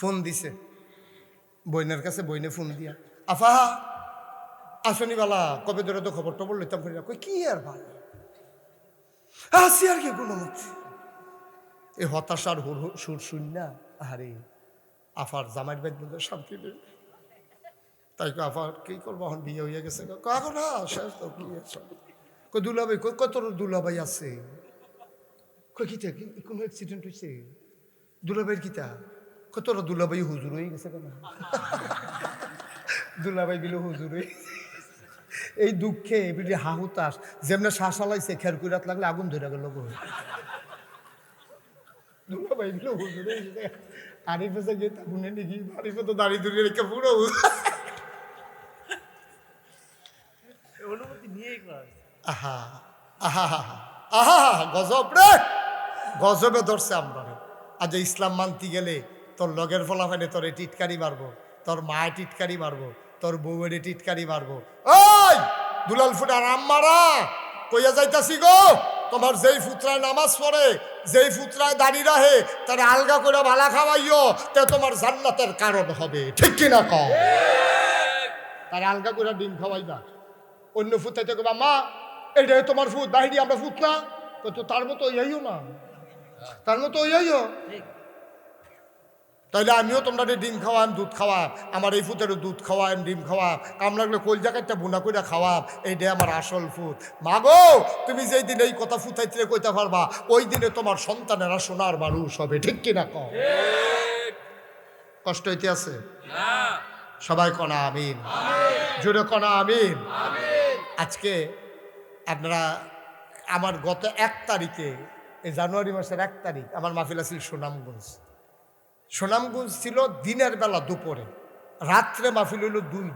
Phone দিছে। বইনের কাছে বইনে ফোন দিয়া, আফা, আসনি বালা, কবে ধরে তো খবর টবর লইতাম করি কই, কি আর ভাই? আসি আর কি, কোনো মতে। এই হতাশার হুর সুর শুন না আরে আফার জামাইর বাইর মধ্যে শান্তি নেই। তাই আফার কি করব এখন, বিয়ে হয়ে গেছে? কাকো না শেষ তো, কি কই দুলাভাই কই কত দুলাভাই আছে? কই কিতা কোনো অ্যাক্সিডেন্ট হয়েছে দুলাভাইয়ের কিতা? কত দুলাভাই হুজুর হয়ে গেছে কেন? দুলাভাই বিলো হুজুর হয়ে এই দুঃখে এবিটি হাহুতাস যেমনে শ্বাস আলাইছে খের কুইরাত লাগলে আগুন ধরে গেল দুলাভাই বিলো হুজুর হয়ে গেছে। গিয়ে তাগুনে নাকি? আরিফে তো দাঁড়িয়ে ধরে রেখে পুরো অনুমতি নিয়েই করা আহা আহা আহা গজব রে গজবে ধরছে আমরা আজ ইসলাম মানতে গেলে তোর লগের ফলাফানে তোর টিটকারি মারবো, তোর মায় টিটকারি মারবো, তোর বউয়ের টিটকারি মারবো। ওই, দুলাল ফুটার আম্মারা কইয়া যাইতাছি গো, তোমার যেই ফুতরায় নামাজ পড়ে, যেই ফুতরায় দাঁড়িয়ে রাহে, তার আলগা করে ভালা খাওয়াইও, তে তোমার জান্নাতের কারণ হবে। ঠিক কিনা কম তার আলগা করে ডিম খাওয়াইবা। অন্য ফুতাইতে কবা মা, এটাই তোমার ফুট বাহিনী আমরা ফুট না। তো তার মতো ইয়েও না তার মতো ঠিক। তাইলে আমিও তোমরা ডিম খাওয়াম, দুধ খাওয়াম, আমার এই ফুটেরও দুধ খাওয়াম, ডিম খাওয়াম কাম লাগলে কোল জায়গাটা বুনা করে খাওয়াম, এইটাই আমার আসল ফুত। মাগো, তুমি যেই দিন এই কথা ফুটাইতে কইতে পারবা, ওই দিনে তোমার সন্তানেরা সোনার মানুষ হবে, ঠিক কিনা কষ্ট হইতে আছে? সবাই কনা আমিন। জোরে কনা আমিন। আজকে আপনারা আমার গত এক তারিখে, এই জানুয়ারি মাসের এক তারিখ, আমার মাহফিল আছিল সুনামগঞ্জ। সুনামগঞ্জ ছিল দিনের বেলা দুপুরে, রাত্রে মাহফিল হইল দুই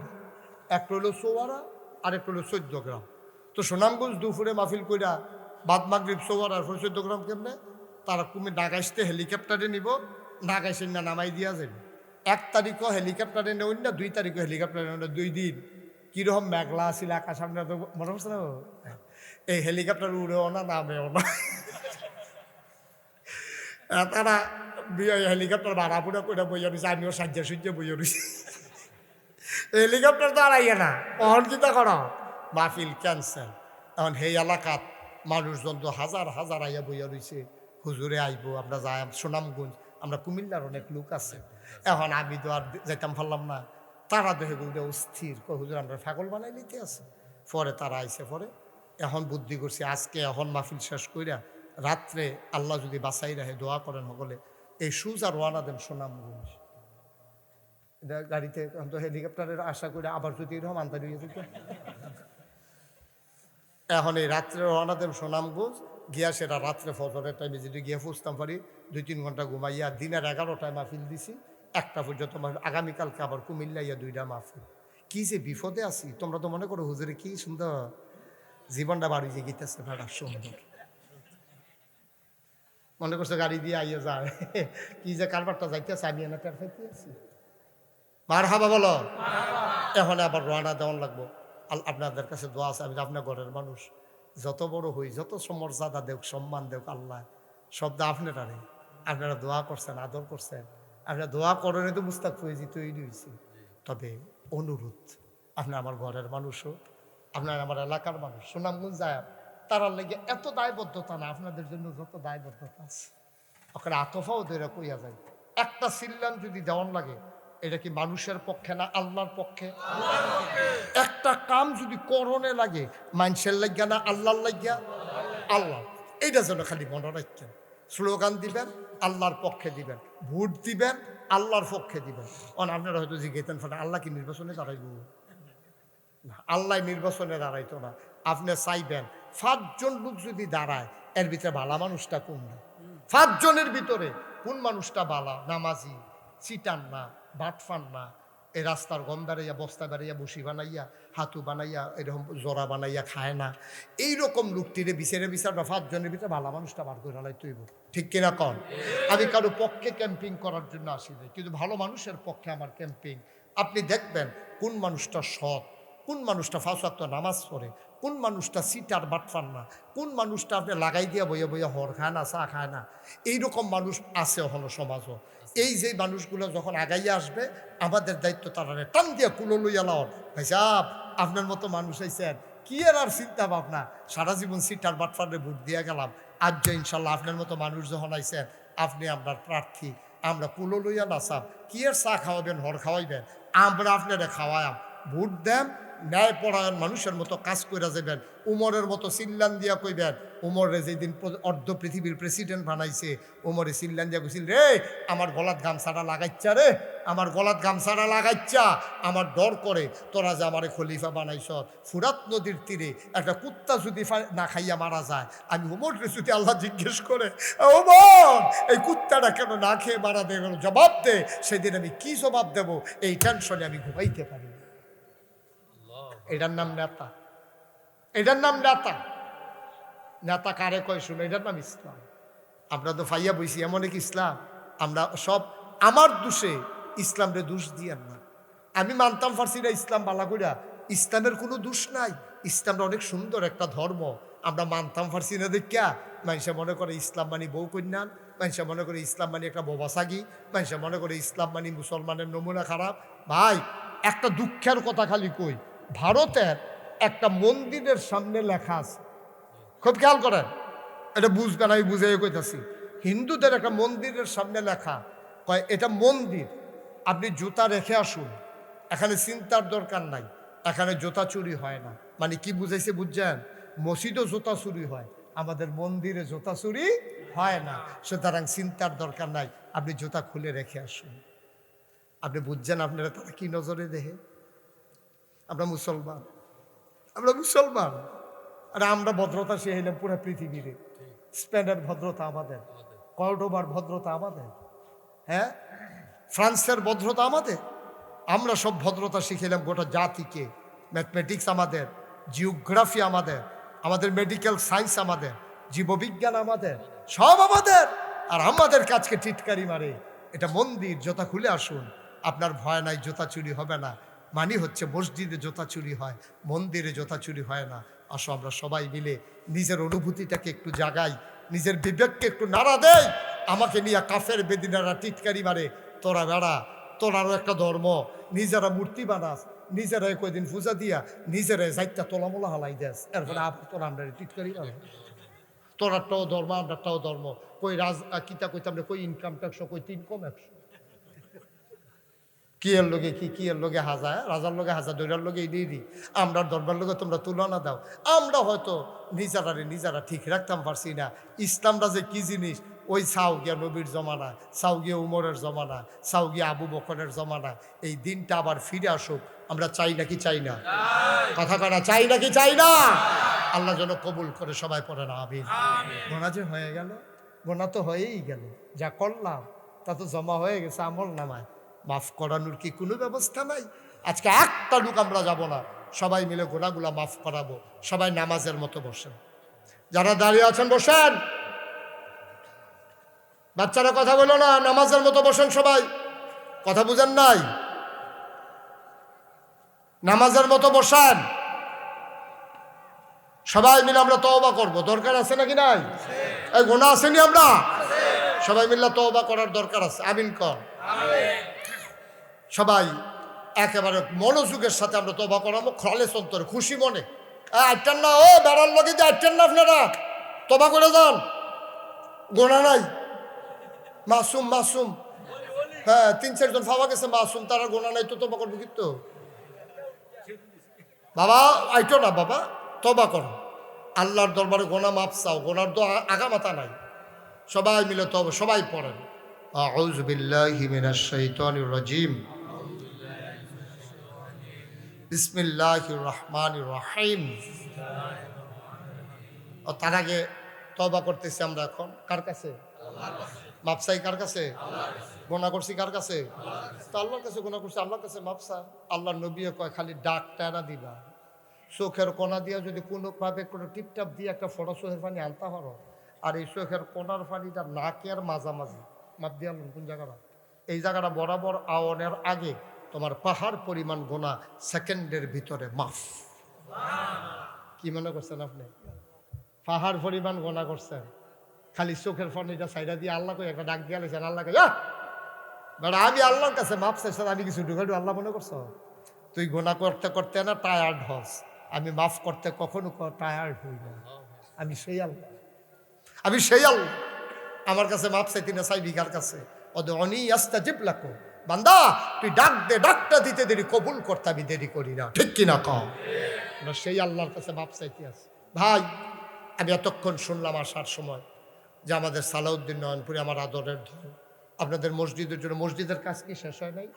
একটা হইল চৌয়ারা আর একটা হইল চোদ্দ গ্রাম। তো সুনামগঞ্জ দুপুরে মাহফিল কইরা বাদ মাগরিব সোয়ারা আর চোদ্দ গ্রাম কেমনে? তারা কুমির নাগাইশতে হেলিকপ্টারে নিব নাগাইশে না, নামাই দিয়া যাবে এক তারিখও হেলিকপ্টারে নেই না দুই তারিখও হেলিকপ্টারে নেই না দুই দিন। কীরকম মেঘলা আছিল আকাশ, আমরা তো মনে পড়ছে না। এই হেলিকপ্টার উড়েও না, নামেও না। তারা হেলিকপ্টার ভাড়া পুরা করে বইয়া রয়েছে আমিও সাজ্জা সুজ্জা বইয়া রয়েছি হেলিকপ্টার তো আইয়া না, অহন কিতা কর? মাহফিল ক্যান্সেল এখন সেই এলাকাত মানুষজন তো হাজার হাজার আইয়া বইয়া রয়েছে হুজুরে আইবো, আমরা যাই সুনামগঞ্জ, আমরা কুমিল্লার অনেক লোক আছে। এখন আমি তো আর যাইতাম পারলাম না। তারা তো হেগুল অস্থির হুজুর, আমরা ফাগল বানাই নিতে আছে। পরে তারা আইসে পরে এখন বুদ্ধি করছি, আজকে এখন মাহফিল শেষ কইরা রাত্রে আল্লাহ যদি বাঁচাই রাখে, দোয়া করেন সকলে এই সুজ আর রওয়ানা দেন সুনামগঞ্জ এটা গাড়িতে হেলিকপ্টারের আশা করে আবার যদি এরকম এখন এই রাত্রে রওনা দেন সুনামগঞ্জ গিয়া সেটা রাত্রে ফজরের টাইমে যদি গিয়ে ফুসতাম পারি, দুই তিন ঘণ্টা ঘুমাইয়া দিনের এগারোটায় মাহফিল দিছি, একটা পর্যন্ত আগামীকালকে আবার কুমিল্লাইয়া দুইটা মাহফিল। কি যে বিপদে আছি, তোমরা তো মনে করো হুজুরে কি সুন্দর জীবনটা বাড়ি যে গীতেছে ভাড়া সুন্দর। মনে করছে গাড়ি দিয়ে আইয়া যায়। কি যে কারবারটা যাইতেছে আমি এনে টের পাইতে আছি মার হাবা বলো এখন আবার রওনা দেওয়ান লাগবো। আপনাদের কাছে দোয়া আছে আমি আপনার ঘরের মানুষ। যত বড় হই যত সমর্যাদা দেখ সম্মান দেখ আল্লাহ শব্দ আপনারারে আপনারা দোয়া করছেন আদর করছেন। আপনারা দোয়া করেন তো মুস্তাক ফয়েজি তৈরি হয়েছি তবে অনুরোধ আপনি আমার ঘরের মানুষও আপনার আমার এলাকার মানুষ। সুনামগঞ্জ যায় তারার লেগে এত দায়বদ্ধতা না আপনাদের জন্য যত দায়বদ্ধতা আছে। ওখানে আতফাও ধরে কইয়া যায় একটা সিল্লাম যদি দেওয়ান লাগে এটা কি মানুষের পক্ষে না আল্লাহর পক্ষে? একটা কাম যদি করণে লাগে মানুষের লাগিয়া না আল্লাহর লাগিয়া? আল্লাহ। এইটা যেন খালি মনে রাখছেন স্লোগান দিবেন আল্লাহর পক্ষে দিবেন। ভোট দিবেন আল্লাহর পক্ষে দিবেন। অন আপনারা হয়তো জিজ্ঞেতেন ফলে আল্লাহ কি নির্বাচনে দাঁড়াইব? না, আল্লাহ নির্বাচনে দাঁড়াইতো না। আপনি চাইবেন পাঁচজন লোক যদি দাঁড়ায়, এর ভিতরে ভালা মানুষটা কোন পাঁচজনের ভিতরে কোন মানুষটা বালা? নামাজি চিটান না বাটফান না এই রাস্তার গম বস্তা বেড়াইয়া, বসি বানাইয়া, হাতু বানাইয়া, এরকম জোড়া বানাইয়া খায় না। এইরকম লোকটিরে বিচারে বিচার বা পাঁচজনের ভিতরে ভালো মানুষটা বার করে লাই তৈব ঠিক কিনা কন? আমি কারও পক্ষে ক্যাম্পিং করার জন্য আসি নাই, কিন্তু ভালো মানুষের পক্ষে আমার ক্যাম্পিং আপনি দেখবেন কোন মানুষটা সৎ, কোন মানুষটা ফাঁসাক্ত নামাজ পড়ে কোন মানুষটা সিটার বাটফান না? কোন মানুষটা আপনি লাগাই দিয়া বইয়া বইয়া হর খায় না চা খায় না? এইরকম মানুষ আছে হলো সমাজও। এই যে মানুষগুলো যখন আগাইয়ে আসবে আমাদের দায়িত্ব তারা টান দিয়া কুলো লইয়া লাও ভাই সাহ আপনার মতো মানুষ আইসেন কি আর আর চিন্তা ভাবনা? সারা জীবন সিটার বাটফারে ভোট দিয়ে গেলাম। আজ যে ইনশাল্লাহ আপনার মতো মানুষ যখন আইসেন আপনি আপনার প্রার্থী। আমরা কুলো লইয়া নাচাম। কি আর চা খাওয়াবেন হর খাওয়াইবেন? আমরা আপনারা খাওয়ায়াম। ভোট দেন ন্যায় পরায়ণ মানুষের মতো কাজ করে যাবেন উমরের মতো চিল্লান দিয়া কইবেন, উমরে যেদিন অর্ধ পৃথিবীর প্রেসিডেন্ট বানাইছে, উমরে চিল্লান দিয়া কইছিল, রে, আমার গলাত গামছাটা লাগাইচ্ছা রে, আমার গলাত গামছাটা লাগাইচ্ছা, আমার ডর করে, তোরা যে আমারে খলিফা বানাইছ, ফুরাত নদীর তীরে একটা কুত্তা যদি না খাইয়া মারা যায়, আমি উমরকে যদি আল্লাহ জিজ্ঞেস করে উমর, এই কুত্তাটা কেন না খেয়ে মারা দে জবাব দে, সেদিন আমি কি জবাব দেব, এই টেনশনে আমি ঘুমাইতে পারি। এটার নাম নেতা। এটার নাম নেতা। নেতা কারে কয় শুনো? এটার নাম ইসলাম। আমরা তো ফাইয়া বইছি, এমন এক ইসলাম। আমরা সব, আমার দোষে ইসলামরে দোষ দিয়েন না। আমি মানতাম পারছি না ইসলাম বালাগুড়া ইসলামের কোনো দোষ নাই। ইসলামটা অনেক সুন্দর একটা ধর্ম। আমরা মানতাম পারছি না দেখিয়া মানুষে মনে করে ইসলাম মানি বউ কন্যান মানুষে মনে করে ইসলাম মানি একটা বোবাসাগি মানুষে মনে করে ইসলাম মানি মুসলমানের নমুনা খারাপ। ভাই, একটা দুঃখের কথা খালি কই ভারতের একটা মন্দিরের সামনে লেখা আছে। খুব খেয়াল করেন, এটা বুঝবেন, আমি বুঝে কইতাছি। হিন্দুদের একটা মন্দিরের সামনে লেখা, কয়, এটা মন্দির, আপনি জুতা রেখে আসুন, এখানে চিন্তার দরকার নাই, এখানে জুতা চুরি হয় না। মানে কি বুঝাইছে বুঝছেন? মসজিদও জুতা চুরি হয়, আমাদের মন্দিরে জুতা চুরি হয় না, সুতরাং চিন্তার দরকার নাই, আপনি জুতা খুলে রেখে আসুন। আপনি বুঝছেন আপনারা তারা কি নজরে দেখে? আমরা মুসলমান। আমরা মুসলমান। আর আমরা ভদ্রতা সে হইলাম পুরো পৃথিবীরে। স্পেনের ভদ্রতা আমাদের। কর্ডোবার ভদ্রতা আমাদের। হ্যাঁ? ফ্রান্সের ভদ্রতা আমাদের। আমরা সব ভদ্রতা শিখেলাম গোটা জাতিকে। ম্যাথমেটিক্স আমাদের, জিওগ্রাফি আমাদের আমাদের মেডিকেল সায়েন্স আমাদের, জীববিজ্ঞান আমাদের, সব আমাদের। আর আমাদের কাজকে টিটকারি মারে। এটা মন্দির, জোতা খুলে আসুন। আপনার ভয় নাই, জোতা চুরি হবে না। মানি হচ্ছে মসজিদে জোতা চুরি হয় মন্দিরে জোতা চুরি হয় না। আসো আমরা সবাই মিলে নিজের অনুভূতিটাকে একটু জাগাই নিজের বিবেককে একটু নাড়া দেয় আমাকে নিয়ে কাফের বেদিনারা টিটকারি মারে তোরা বেড়া তোরারও একটা ধর্ম। নিজেরা মূর্তি বানাস নিজেরা কয়দিন পূজা দিয়া নিজেরা যাইতা তোলামোলা হালাই দেস। এরপরে আবার তোরা আমরা টিটকারি মারে। তোরারটাও ধর্ম আমরারটাও ধর্ম। কই রাজ কিতা কইতাম কই ইনকাম ট্যাক্স কই তিন কম একশো। কি এর লগে কি কি এর লগে হাজার রাজার লগে হাজা দৈরার লগে এই দি আমরা দরবার লোকে তোমরা তুলনা দাও। আমরা হয়তো নিজেরারে নিজেরা ঠিক রাখতাম পারছি না। ইসলামটা যে কি জিনিস? ওই সাউগিয়া নবীর জমানা সাউগিয়া উমরের জমানা সাউগিয়া আবু বকরের জমানা। এই দিনটা আবার ফিরে আসুক। আমরা চাই নাকি চাই না? কথা কানা চাই নাকি চাই না? আল্লাহ যেন কবুল করে সবাই পড়ে না আবির গোনা যে হয়ে গেল গোনা তো হয়েই গেল। যা করলাম তা তো জমা হয়ে গেছে আমল নামায়। মাফ করানোর কি কোনো ব্যবস্থা নাই? আজকে একটা লোক আমরা যাব না। সবাই মিলে গোনাগুলা মাফ করাবো। সবাই নামাজের মতো বসেন। যারা দাঁড়িয়ে আছেন, বসেন। বাচ্চারা কথা বলো না, নামাজের মতো বসেন সবাই। কথা বুঝেন নাই? নামাজের মতো বসেন। সবাই মিলে আমরা তওবা করব। দরকার আছে নাকি নাই? এই গোনা আসেনি আমরা? সবাই মিলে তওবা করার দরকার আছে। আমিন কর। সবাই একেবারে মনোযোগের সাথে আমরা তবা করাবো খলে অন্তরে খুশি মনে। আটটান না, ও বেড়ার লগে যে আটটান না আপনারা। তবা করে যান। গোনা নাই। মাসুম মাসুম। হ্যাঁ তিন চারজন পাওয়া গেছে, মাসুম, তারা গোনা নাই, তো তবা করব কিন্তু বাবা, আইটো না বাবা তবা করো। আল্লাহর দরবারে গোনা মাপ চাও, গোনার তো আ- আগামাতা নাই। সবাই মিলে তবে সবাই পড়েন। আউজ বিল্লাহি মিনাশ শাইতানির রাজিম। বিসমিল্লাহির রহমানির রহিম। ও তার আগে তবা করতেছি আমরা এখন। কার কাছে? মাপসাই কার কাছে? গোনা করছি কার কাছে? তো আল্লাহর কাছে গোনা করছি, আল্লাহর কাছে মাপসা আল্লাহ নবীও কয়, খালি ডাক টানা দিবা। চোখের কোনা দিয়া যদি কোনোভাবে কোনো টিপটাপ দিয়ে একটা ফটো চোখের পানি আনতে পারো। আর এই চোখের কোনার পানিটা নাকের মাঝামাঝি। মাপ দিয়ে কোন জায়গাটা? এই জায়গাটা বরাবর আওয়ানের আগে তোমার পাহাড় পরিমাণ গোনা সেকেন্ডের ভিতরে মাফ। কি মনে করছেন আপনি? পাহাড় পরিমাণ গোনা করছেন। খালি চোখের পানিটা সাইডা দিয়ে আল্লাহ কই একটা ডাক দিয়ে আল্লাহ "আহ! বেটা আমি আল্লাহর কাছে মাফ চাইছ আমি কিছু ঢুকাটু আল্লাহ মনে করছ? তুই গোনা করতে করতে না টায়ার্ড হস। আমি মাফ করতে কখনো টায়ার্ড হই না। আমি সেই আল্লাহ। আমি সেই আল্লাহ। আমার কাছে মাপ চাইতি না চাইবি কার কাছে। ওদের অনি আস্তা জিপ লাখো বান্দা তুই ডাক দে ডাকটা দিতে দেরি কবুল করতে আমি দেরি করি না। ঠিক কিনা কম সেই আল্লাহর কাছে মাপ চাইতে আছে। ভাই আমি এতক্ষণ শুনলাম আসার সময় যে আমাদের সালাউদ্দিন নয়নপুরে আমার আদরের ধন আপনাদের মসজিদের জন্য মসজিদের কাজ কি শেষ হয় নাই?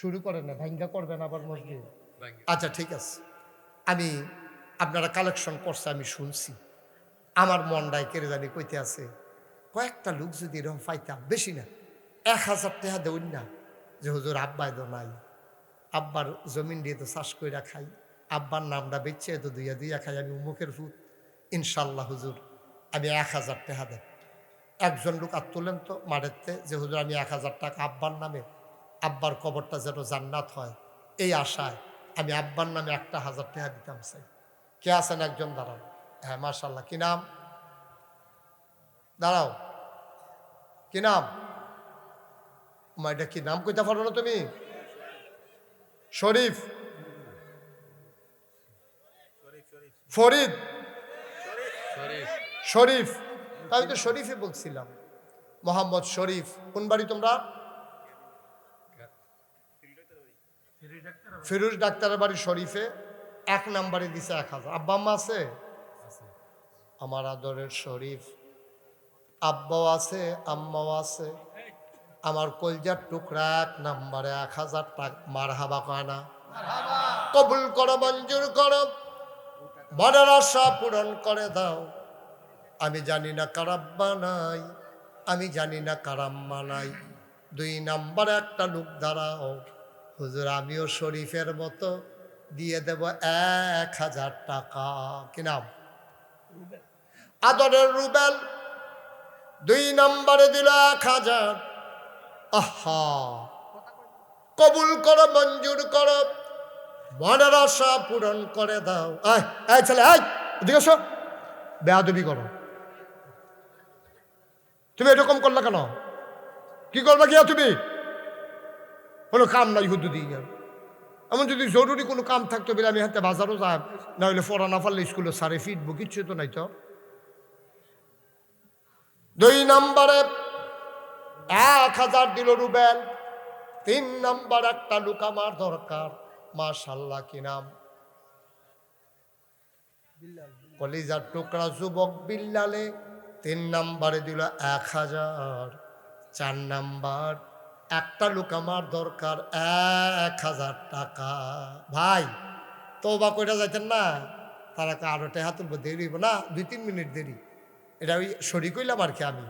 শুরু করেন না ভাঙ্গা করবেন আবার মসজিদ? আচ্ছা ঠিক আছে। আমি আপনারা কালেকশন করছে আমি শুনছি। আমার মনটায় কেড়ে জানি কইতে আছে কয়েকটা লোক যদি এরকম পাইতাম বেশি না। এক হাজার টাকা দেউন না। যে হুজুর আব্বাই তো নাই। আব্বার জমিন দিয়ে তো চাষ কইরা খাই। আব্বার নামটা বেচছে তো দুইয়া দুইয়া খাই, আমি উমুকের ফুট ইনশাল্লাহ হুজুর, আমি এক হাজার টাকা দেব। একজন লোক আর তোলেন তো মারেতে যে হুজুর আমি এক হাজার টাকা আব্বার নামে, আব্বার কবরটা যেন জান্নাত হয়। এই আশায় আমি আব্বার নামে একটা হাজার টাকা দিতাম চাই। কে আছেন একজন? দাঁড়ান হ্যাঁ মার্শাল্লাহ কি নাম? দাঁড়াও। কি নাম? মা, এটা কি নাম কইতে পারো না তুমি? শরীফ। ফরিদ। শরীফ। আমি তো শরীফই বলছিলাম। মোহাম্মদ শরীফ, কোন বাড়ি তোমরা? ফিরুজ ডাক্তারের বাড়ি শরীফে। এক নাম্বারে দিছে এক হাজার। আব্বা আম্মা আছে? আমার আদরের শরীফ। আব্বাও আছে, আম্মাও আছে। আমার কলজার টুকরা এক নাম্বারে এক হাজার টাকা মার হাবা কানা কবুল করো মঞ্জুর করো। মনের আশা পূরণ করে দাও। আমি জানি না কারাব্বা নাই আমি জানি না কারাম্মা নাই। দুই নাম্বারে একটা লোক দাঁড়াও। হুজুর আমিও শরীফের মতো দিয়ে দেব এক হাজার টাকা। কি নাম? আদরের রুবেল। দুই নম্বরে দিল এক হাজার। আহা, কবুল করো, মঞ্জুর করো, মনের আশা পূরণ করে দাও। আয় ছেলে, আয়, এদিকে বেয়াদবি করো। তুমি এরকম করলে কেন? কি করবে গিয়া তুমি? কোনো কাম নাই হুদু দিয়ে। এমন যদি জরুরি কোনো কাম থাকতো বলে আমি হাতে বাজারও যাই না হলে পড়া না পারলে স্কুলে সারে ফিটবো কিচ্ছু তো নাই তো। দুই নম্বরে এক হাজার দিল রুবেল। তিন নাম্বার একটা লুক আমার দরকার। মাশাল্লাহ কি নাম? কলিজার টুকরা যুবক বিল্লালে তিন নাম্বারে দিল এক হাজার। চার নাম্বার একটা লোক আমার দরকার এক হাজার টাকা। ভাই তো বা কইটা যাইতেন না? তারা আরও টেহা তুলবো, দেরি না? দুই তিন মিনিট দেরি। এটা ওই সরি কইলাম আর কি আমি।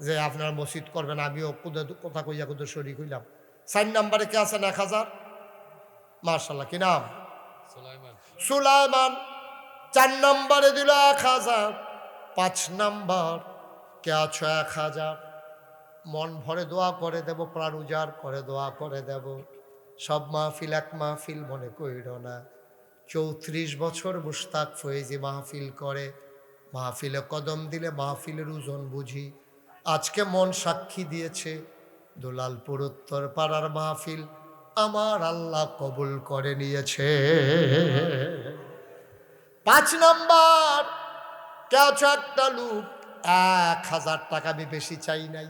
যে আপনার মসজিদ করবেন আমিও কথা কইয়া কোথাও সরি হইলাম। চার নাম্বারে কে আছেন এক হাজার? মার্শাল্লাহ কি নাম? সুলাইমান। চার নাম্বারে দিল এক হাজার। পাঁচ নাম্বার কে আছো এক হাজার? মন ভরে দোয়া করে দেব প্রাণ উজাড় করে দোয়া করে দেব। সব মাহফিল এক মাহফিল মনে কইর না। চৌত্রিশ বছর মুস্তাক ফয়েজি মাহফিল করে। মাহফিলে কদম দিলে মাহফিলের ওজন বুঝি। আজকে মন সাক্ষী দিয়েছে দুলালপুর উত্তর পাড়ার মাহফিল। আমার আল্লাহ কবুল করে নিয়েছে। পাঁচ নাম্বার, কেউ একটা লোক এক হাজার টাকা আমি বেশি চাই নাই।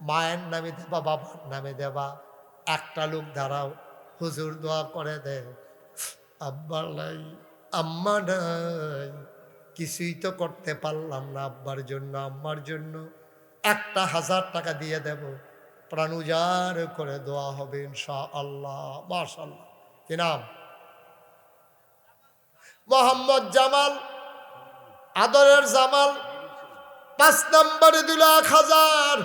মায়ের নামে দেবা, বাবার নামে দেবা। একটা লোক দাঁড়াও, হুজুর দোয়া করে দে। আব্বার নাই, আম্মা নাই। কিছুই তো করতে পারলাম না আব্বার জন্য, আম্মার জন্য। একটা হাজার টাকা দিয়ে দেব। প্রাণ উজাড় করে দোয়া হবে ইনশা আল্লাহ মাশাল্লাহ কি নাম? মোহাম্মদ জামাল, আদরের জামাল, পাঁচ নম্বরে দিল এক হাজার।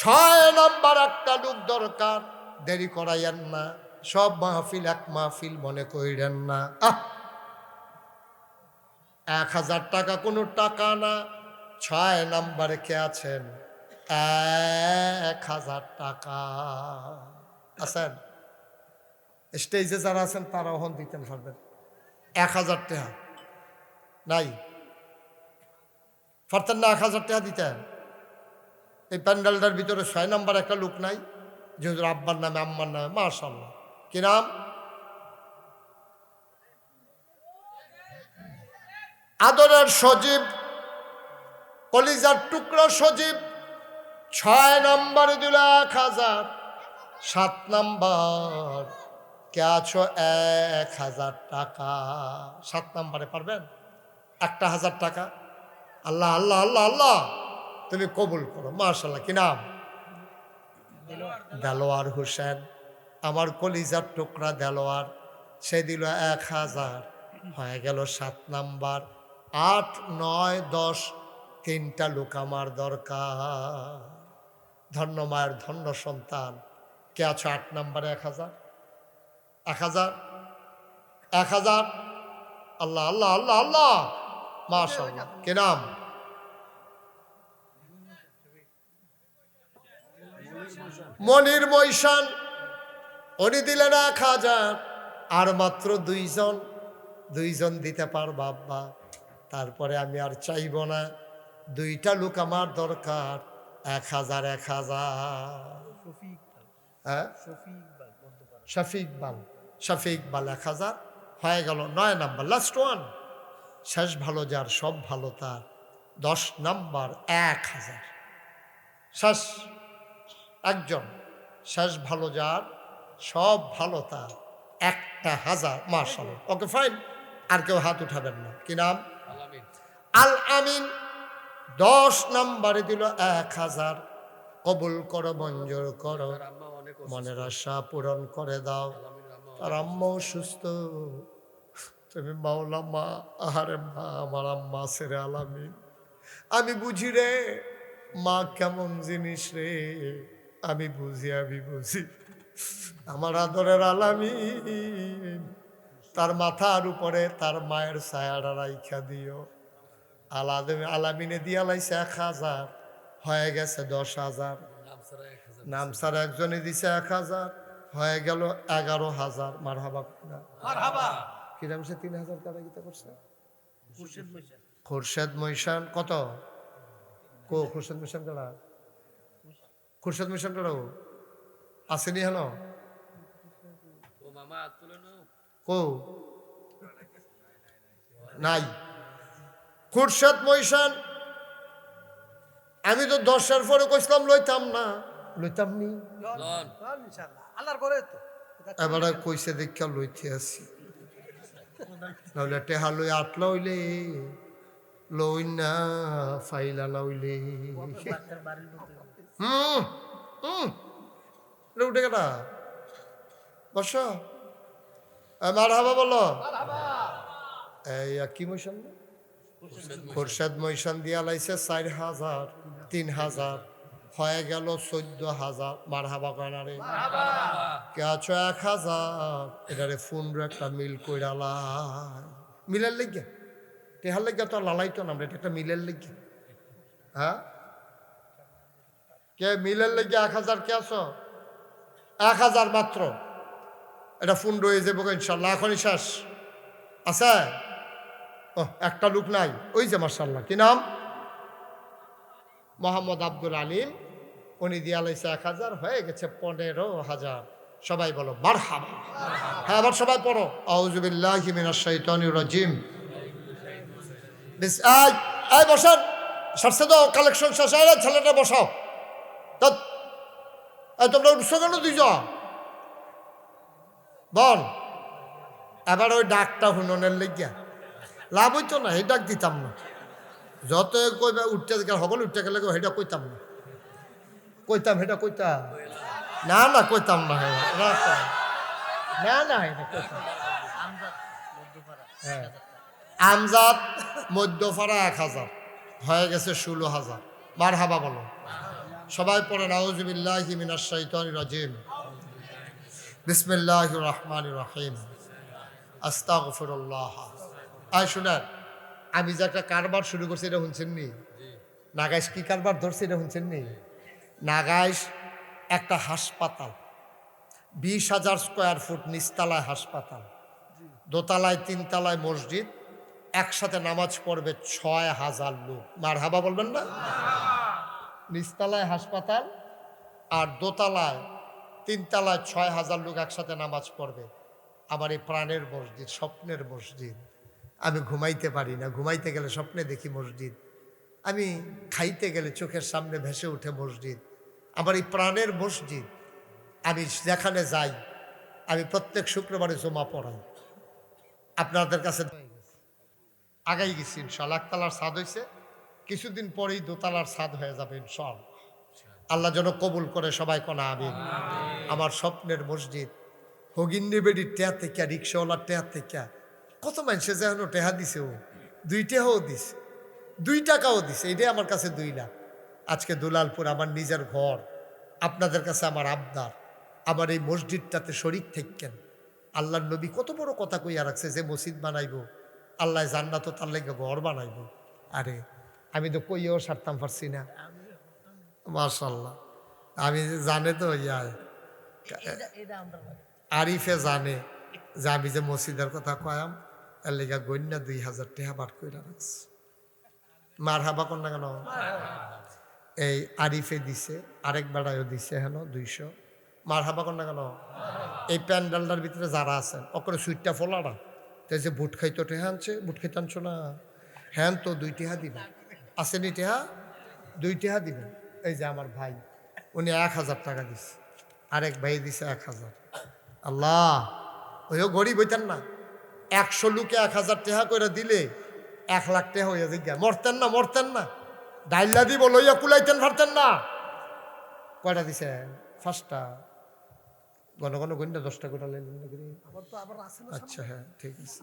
ছয় নম্বর একটা লোক দরকার, দেরি করাইয়েন না, সব মাহফিল এক মাহফিল মনে কইরেন না। এক হাজার টাকা কোনো টাকা না। ছয় নম্বরে কে আছেন? এক হাজার টাকা। আছেন? স্টেজে যারা আছেন, তারা ওহন দিতেন পারবেন। এক হাজার টাকা। নাই। পারতেন না এক হাজার টাকা দিতেন। এই প্যান্ডেলটার ভিতরে ছয় নাম্বার একটা লোক নাই যেহেতু আব্বার নামে, আম্মার নামে মাশাল্লাহ কি নাম? আদরের সজীব কলিজার টুকরো সজীব, ছয় নম্বরে দিল এক হাজার, সাত নাম্বার, কে এক হাজার টাকা? সাত নাম্বারে পারবেন? একটা হাজার টাকা? আল্লাহ আল্লাহ আল্লাহ আল্লাহ, তুমি কবুল করো মার্শাল্লাহ কি নাম? দেলোয়ার হোসেন, আমার কলিজার টুকরা দেলোয়ার, সে দিল এক হাজার, হয়ে গেল সাত নাম্বার, আট, নয়, দশ তিনটা লোক আমার দরকার। ধন্য মায়ের ধন্য সন্তান। কে আছো আট নাম্বারে? এক হাজার? এক হাজার? এক হাজার? আল্লাহ আল্লাহ আল্লাহ আল্লাহ! মাশাল্লাহ কে নাম? মনির মৈশান উনি দিলেন এক হাজার। আর মাত্র দুইজন। দুইজন দিতে পার বাবা তারপরে আমি আর চাইব না। দুইটা লোক আমার দরকার। এক হাজার এক হাজার। হ্যাঁ? ইকবাল ইকবাল এক হাজার। হয়ে গেল নয় নাম্বার লাস্ট ওয়ান শেষ ভালো যার সব ভালো তার। দশ নাম্বার এক হাজার। শেষ। একজন। শেষ ভালো যার সব ভালো তার। একটা হাজার মার্শাল ওকে ফাইন আর কেউ হাত উঠাবেন না। কি নাম? আল আমিন। দশ নাম্বারে দিল এক হাজার। কবুল করো মঞ্জুর করো। মনের আশা পূরণ করে দাও। তার আম্মাও সুস্থ তুমি মাওলা মা আহারে মা আমার আম্মা সেরে আলামিন। আমি বুঝি রে মা কেমন জিনিস রে? আমি বুঝি আমি বুঝি। আমার আদরের আলামিন। তার মাথার উপরে তার মায়ের ছায়াটা রাইখা দিও। আলাদে আলামিনে দিয়া লাইছে এক হাজার। হয়ে গেছে দশ হাজার। নাম স্যার একজনে দিছে এক হাজার। হয়ে গেল এগারো হাজার। মার হাবা কি নাম সে তিন হাজার টাকা গীতা করছে খোরশেদ মৈশান কত? কো খোরশেদ মৈশান কারা? খোরশেদ মৈশান কারা ও? আসেনি হেন কো? নাই। খুরশেদ মৈশান আমি তো দশের পরে কইছিলাম লইতাম না। লইতাম নি? আল্লাহর এবারে কইছে দেখা লইতে আসি। নাহলে টেহা লই আটলা হইলে লই না ফাইলা না হইলে হুম। হুম উঠে গেটা বস। মার হাবা বলো। এই কি মৈশান খোরশেদ মৈশান দিয়া লাইছে চার হাজার, তিন হাজার, হয়ে গেল চোদ্দ হাজার। মার হাবা কয়নারে কে আছো? এক হাজার। এটারে ফোন একটা মিল কইরালাই মিলের লেগে? টেহার লেগে তো লালাইতো না এটা একটা মিলের লেগে। হ্যাঁ? কে মিলের লেগে এক হাজার কে আছো? এক হাজার মাত্র। এটা ফোন রয়ে যাব ইনশাল্লাহ, এখনই শেষ। আছে? একটা লোক নাই। ওই যে মার্শাল্লাহ কি নাম? মোহাম্মদ আব্দুল আলিম। উনি দিয়া লাইছে এক হাজার, হয়ে গেছে পনেরো হাজার। সবাই বলো, মারহাবা। হ্যাঁ আবার সবাই পড়ো। আউজুবিল্লাহি মিনাশ শাইতানির রাজিম। বিস আই আই বসান। সারসে দাও কালেকশন শেষ ছেলেটা বসাও। তোমরা উঠছো কেন বল। এবার ওই ডাকটা হুননের লেগিয়া। লাভ হইতো না এই ডাক দিতাম না। যত কইবা উঠতে গেলে হবল উঠতে গেলে সেটা কইতাম না। কইতাম সেটা কইতাম। না না, কইতাম না না না না কইতাম। হ্যাঁ। আমজাদ মধ্যফাড়া এক হাজার, হয়ে গেছে ষোলো হাজার। মার হাবা বলো। সবাই পড়ে নাউজুবিল্লাহ মিনাশ শাইতানির রাজিম। বিসমিল্লাহ রহমান রহিম। আস্তাগফিরুল্লাহ। আয় শুনেন। আমি যে একটা কারবার শুরু করছি এটা শুনছেন নি? নাগাইশ কি কারবার ধরছে এটা শুনছেন নি? নাগাইশ একটা হাসপাতাল। বিশ হাজার স্কোয়ার ফুট নিচতলায় হাসপাতাল। দোতলায় তিনতলায় মসজিদ। একসাথে নামাজ পড়বে ছয় হাজার লোক। মার হাবা বলবেন না? নিচতলায় হাসপাতাল আর দোতলায় তিনতলায় ছয় হাজার লোক একসাথে নামাজ পড়বে। আমার এই প্রাণের মসজিদ স্বপ্নের মসজিদ। আমি ঘুমাইতে পারি না। ঘুমাইতে গেলে স্বপ্নে দেখি মসজিদ। আমি খাইতে গেলে চোখের সামনে ভেসে উঠে মসজিদ। আমার এই প্রাণের মসজিদ আমি যেখানে যাই আমি প্রত্যেক শুক্রবারে জমা পড়াই। আপনাদের কাছে আগাই গেছি ইনশাল্লাহ। একতলার স্বাদ হয়েছে কিছুদিন পরেই দোতলার স্বাদ হয়ে যাবে ইনশাল আল্লাহ যেন কবুল করে সবাই কোনা আমিন। আমার স্বপ্নের মসজিদ হগিন্নি বেডি টেয়া থেকে রিক্সাওয়ালার টেয়া থেকে কত মানুষে যেন টেহা দিছে ও? দুই টেহাও দিছে। দুই টাকাও দিছে। এটাই আমার কাছে দুই লাখ। আজকে দুলালপুর আমার নিজের ঘর আপনাদের কাছে আমার আবদার। আমার এই মসজিদটাতে শরিক থাকেন আল্লাহর নবী কত বড় কথা কইয়া রাখছে যে মসজিদ বানাইবো আল্লাহ জান্নাত তার লেগে ঘর বানাইব। আরে আমি তো কইয়াও সারতাম পারছি না। মার্শাল্লাহ আমি জানে তো ইয়া আরিফে জানে যে আমি যে মসজিদের কথা কয়াম। এর লেগা গন্যা দুই হাজার টাকা বার করে রাখছে। মার হাবা না কেন? এই আরিফে দিছে, আরেক বেড়ায়ও দিছে হেন দুইশো। মার হাবা না কেন? এই প্যান্ডেলটার ভিতরে যারা আছেন, অকরে সুইটটা ফোলারা। তাই যে বুট খাইতো টেহা আনছে, বুট খাইতে আনছো না? হ্যাঁ তো দুই টেহা দিবেন আসেনি টেহা? দুই টেহা দিবেন এই যে আমার ভাই, উনি এক হাজার টাকা দিছে। আরেক ভাই দিছে এক হাজার। আল্লাহ, ওইও গরিব হইতেন না। একশো লোকে এক হাজার টেহা করে দিলে এক লাখ টেহা হইয়া জিজ্ঞা মরতেন না মরতেন না। ডাইলা দিব লইয়া কুলাইতেন পারতেন না। কয়টা দিছেন? ফার্স্টটা ঘন ঘন গন্ডা দশটা করে লাইলেন আচ্ছা হ্যাঁ ঠিক আছে।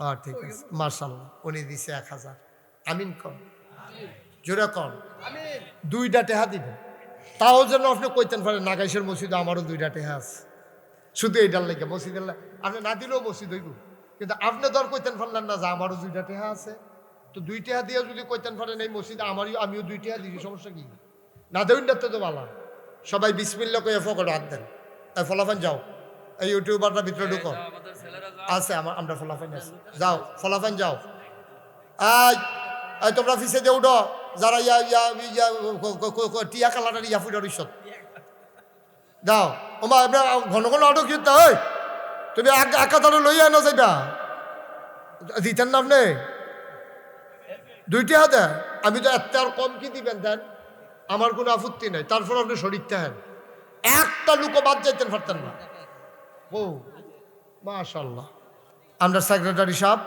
হ্যাঁ ঠিক আছে। মার্শাল্লাহ উনি দিছে এক হাজার। আমিন কন জোরে কন আমি দুইটা টেহা দিবেন তাও যেন আপনি কইতেন পারেন নাগাইশের মসজিদ আমারও দুইটা টেহা আছে। শুধু এইটার লেগে মসজিদের আপনি না দিলেও মসজিদ হইব কিন্তু আপনি ধর কইতেন পারলেন না যে আমারও দুইটা টেহা আছে। তো দুই টেহা দিয়ে যদি কইতেন পারেন এই মসজিদে আমারও আমিও দুই টেহা দিছি সমস্যা কি? না দেউন তো ভালো সবাই বিসমিল্লা কইয়া ফকট হাত দেন। এই ফলাফান যাও। এই ইউটিউবারটা ভিতরে ঢুকো। আছে আমার আমরা ফলাফান আছে। যাও ফলাফান যাও। এই এই তোমরা ফিসে দিয়ে উঠো। যারা ইয়া ইয়া ইয়া টিয়া কালারের ইয়া ফুটার ইস্যত দাও ওমা ঘন ঘন অটো কিনতে তুমি এক একা তারা লই আনো যাইবা। দিতেন না? আপনি দুইটি হাতে। আমি তো এত আর কম কি দিবেন দেন আমার কোনো আপত্তি নাই। তারপর আপনি শরীর থাকেন। একটা লুকো বাদ যাইতেন পারতেন না। ও মাশাল্লাহ আমরা সেক্রেটারি সাহেব,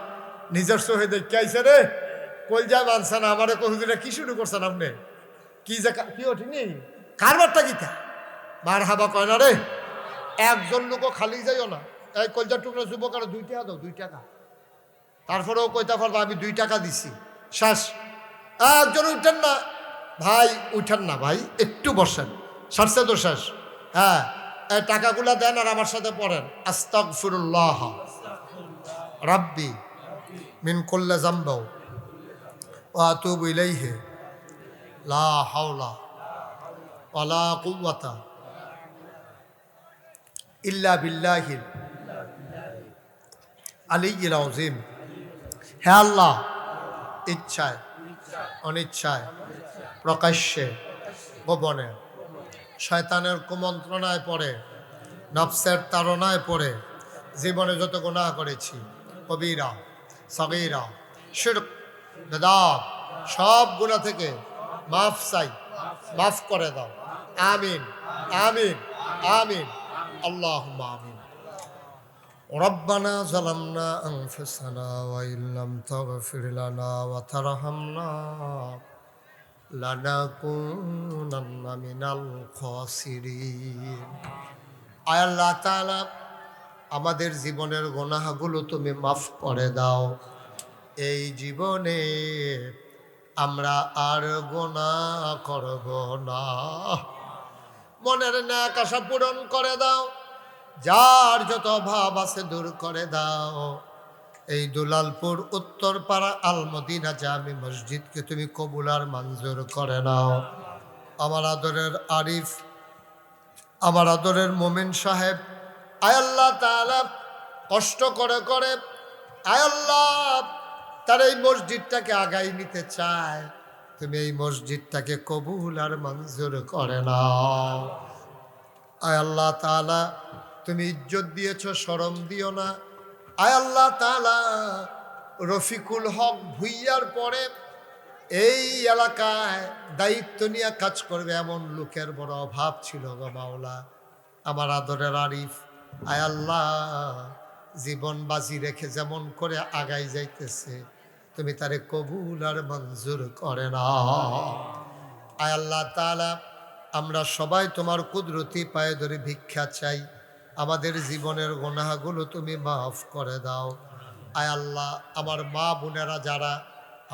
নিজের সহে দেখে আইসে রে। কই যায় মানছে না আমারে কহুদিনে কি শুরু করছেন আপনি? কি যে কা- ওঠিনি কারবারটা কিতা মার হাবা কয় না রে? একজন লোকও খালি যাইও না। এই কলজার টুকরা যুবক আর দুই টাকা দাও, দুই টাকা। তারপরেও কইতা পারব আমি দুই টাকা দিছি। শেষ। একজন উঠেন না। ভাই, উঠেন না ভাই, একটু বসেন। সারছে তো শেষ। হ্যাঁ এই টাকাগুলা দেন আর আমার সাথে পড়েন। আস্তাক ফিরুল্লাহ রাব্বি, মিন কুল্লা জাম্বাও ইলাইহে। লা হাওলা ওয়ালা কুওয়াতা ইল্লা বিল্লাহিল আলিয়্যিল হে আল্লাহ, ইচ্ছায়, অনিচ্ছায়, প্রকাশ্যে, গোপনে, শয়তানের কুমন্ত্রণায় পড়ে, নফসের তাড়নায় পড়ে, জীবনে যত গুনাহ করেছি, কবিরা, সগীরা, শিরক, বেদাত, সব গুণা থেকে মাফ চাই, মাফ করে দাও। আমিন আমিন আমিন। আল্লাহ আমিন। ربنا ظلمنا أنفسنا وإن لم تغفر لنا وترحمنا لنكونن من الخاسرين আয় আল্লাহ তাআলা আমাদের জীবনের গোনাহগুলো তুমি মাফ করে দাও এই জীবনে আমরা আর গোনা করব না মনের ন্যাক আশা পূরণ করে দাও যার যত ভাব আছে দূর করে দাও। এই দুলালপুর উত্তরপাড়া আলমদিনা জামি মসজিদকে তুমি কবুল আর মঞ্জুর করে নাও। আমার আদরের আরিফ, আমার আদরের মোমিন সাহেব আয়াল্লাহ তাআলা কষ্ট করে করে আয়াল্লাহ তার এই মসজিদটাকে আগাই নিতে চায়। তুমি এই মসজিদটাকে কবুল আর মঞ্জুর করে নাও। আয় আল্লাহ তাআলা তুমি ইজ্জত দিয়েছ, শরম দিও না। আয় আল্লাহ তাআলা, রফিকুল হক ভুইয়ার পরে এই এলাকায় দায়িত্ব নিয়ে কাজ করবে এমন লোকের বড় অভাব ছিল গো মাওলা। আমার আদরের আরিফ, আয় আল্লাহ, জীবন বাজি রেখে যেমন করে আগাই যাইতেছে, তুমি তারে কবুল আর মঞ্জুর করে না আয় আল্লাহ তাআলা, আমরা সবাই তোমার কুদরতি পায়ে ধরে ভিক্ষা চাই। আমাদের জীবনের গোনাগুলো তুমি মাফ করে দাও। আয় আল্লাহ, আমার মা বোনেরা যারা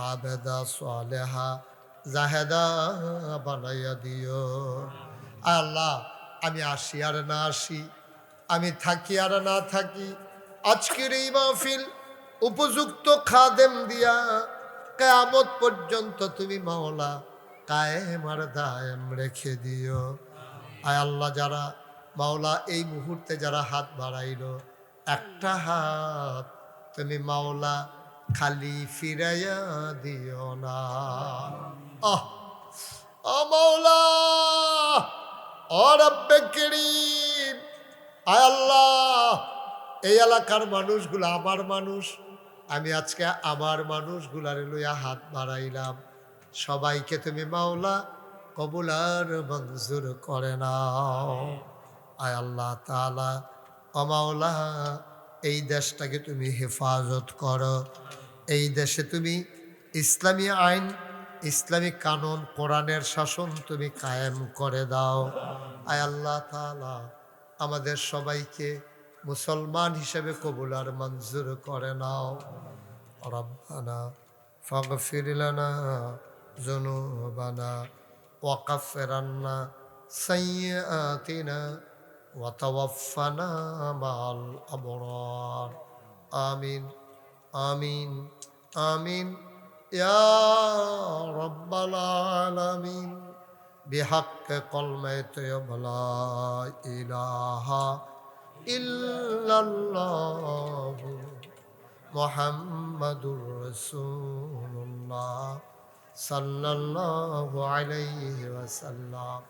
আবেদা সালেহা জাহেদা বানাইয়া দিও। আয় আল্লাহ, আমি আসি আর না আসি, আমি থাকি আর না থাকি, আজকের এই মাহফিল উপযুক্ত খাদেম দিয়া কেয়ামত পর্যন্ত তুমি মাওলা কায়েম আর দায়েম রেখে দিও। আয় আল্লাহ, যারা মাওলা, এই মুহূর্তে যারা হাত বাড়াইল, একটা হাত তুমি মাওলা খালি ফিরাইয়া দিও না। আহ মাওলা আয় আল্লাহ, এই এলাকার মানুষগুলো আমার মানুষ, আমি আজকে আমার মানুষগুলার লইয়া হাত বাড়াইলাম। সবাইকে তুমি মাওলা কবুলার মঞ্জুর করে নাও। আয় আল্লাহ তালা অমাওলা এই দেশটাকে তুমি হেফাজত করো। এই দেশে তুমি ইসলামী আইন, ইসলামী কানুন, কোরআনের শাসন তুমি কায়েম করে দাও। আয় আল্লাহ তালা আমাদের সবাইকে মুসলমান হিসেবে কবুল আর মঞ্জুর করে নাও। রব্বানা ফাগফির লানা যুনুবানা ওয়াকাফির আন্না সাইয়্যাতিনা ওয়া তাওয়াফানা মাল আবরার আমিন আমিন আমিন ইয়া রাব্বাল আলামিন بحق كلمة لا إله إلا الله محمد رسول الله صلى الله عليه وسلم